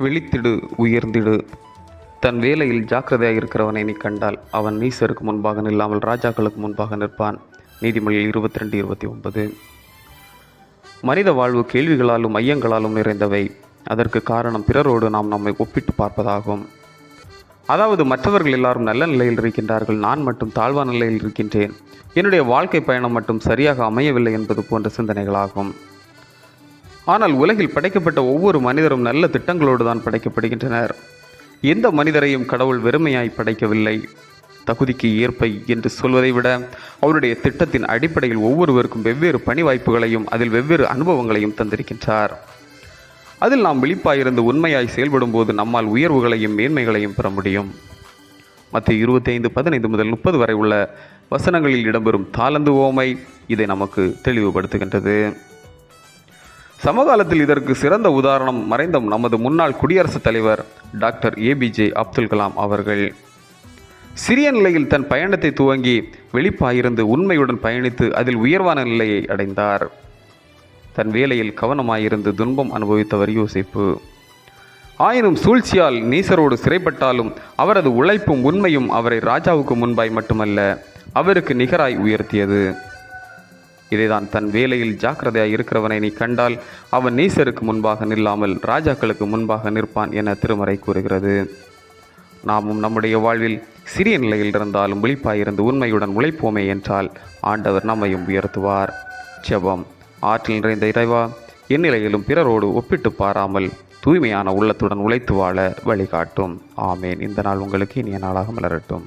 விழித்திடு உயர்ந்திடு. தன் வேலையில் ஜாக்கிரதையாக இருக்கிறவனை நீ கண்டால் அவன் நீசருக்கு முன்பாக நில்லாமல் ராஜாக்களுக்கு முன்பாக நிற்பான். நீதிமொழியில் இருபத்தி ரெண்டு இருபத்தி ஒன்பது. மனித வாழ்வு கேள்விகளாலும் ஐயங்களாலும் நிறைந்தவை. அதற்கு காரணம் பிறரோடு நாம் நம்மை ஒப்பிட்டு பார்ப்பதாகும். அதாவது மற்றவர்கள் எல்லாரும் நல்ல நிலையில் இருக்கின்றார்கள். நான் மட்டும் தாழ்வான நிலையில் இருக்கின்றேன். என்னுடைய வாழ்க்கை பயணம் மட்டும் சரியாக அமையவில்லை என்பது போன்ற சிந்தனைகளாகும். ஆனால் உலகில் படைக்கப்பட்ட ஒவ்வொரு மனிதரும் நல்ல திட்டங்களோடு தான் படைக்கப்படுகின்றனர். எந்த மனிதரையும் கடவுள் வெறுமையாய் படைக்கவில்லை. தகுதிக்கு ஏற்பை என்று சொல்வதை விட அவருடைய திட்டத்தின் அடிப்படையில் ஒவ்வொருவருக்கும் வெவ்வேறு பணி வாய்ப்புகளையும் அதில் வெவ்வேறு அனுபவங்களையும் தந்திருக்கின்றார். அதில் நாம் விழிப்பாயிருந்து உண்மையாய் செயல்படும் போது நம்மால் உயர்வுகளையும் மேன்மைகளையும் பெற முடியும். மற்ற இருபத்தைந்து பதினைந்து முதல் முப்பது வரை உள்ள வசனங்களில் இடம்பெறும் தாளந்து ஓமை இதை நமக்கு தெளிவுபடுத்துகின்றது. சமகாலத்தில் இதற்கு சிறந்த உதாரணம் மறைந்த நமது முன்னாள் குடியரசுத் தலைவர் டாக்டர் ஏபிஜே அப்துல் கலாம் அவர்கள். சிறிய நிலையில் தன் பயணத்தை துவங்கி வெளிப்பாயிருந்து உண்மையுடன் பயணித்து அதில் உயர்வான நிலையை அடைந்தார். தன் வேலையில் கவனமாயிருந்து துன்பம் அனுபவித்தவர் யோசிப்பு. ஆயினும் சூழ்ச்சியால் நீசரோடு சிறைப்பட்டாலும் அவரது உழைப்பும் உண்மையும் அவரை ராஜாவுக்கு முன்பாய் மட்டுமல்ல அவருக்கு நிகராய் உயர்த்தியது. இதைதான் தன் வேலையில் ஜாக்கிரதையாக இருக்கிறவனை நீ கண்டால் அவன் நீசருக்கு முன்பாக நில்லாமல் ராஜாக்களுக்கு முன்பாக நிற்பான் என திருமறை கூறுகிறது. நாமும் நம்முடைய வாழ்வில் சிறிய நிலையில் இருந்தாலும் விழிப்பாயிருந்து உண்மையுடன் உழைப்போமே என்றால் ஆண்டவர் நம்மையும் உயர்த்துவார். ஜெபம் ஆற்றில் நிறைந்த இறைவா எந்நிலையிலும் பிறரோடு ஒப்பிட்டு பாராமல் தூய்மையான உள்ளத்துடன் உழைத்து வாழ வழிகாட்டும். ஆமேன். இந்த நாள் உங்களுக்கு இனிய நாளாக மலரட்டும்.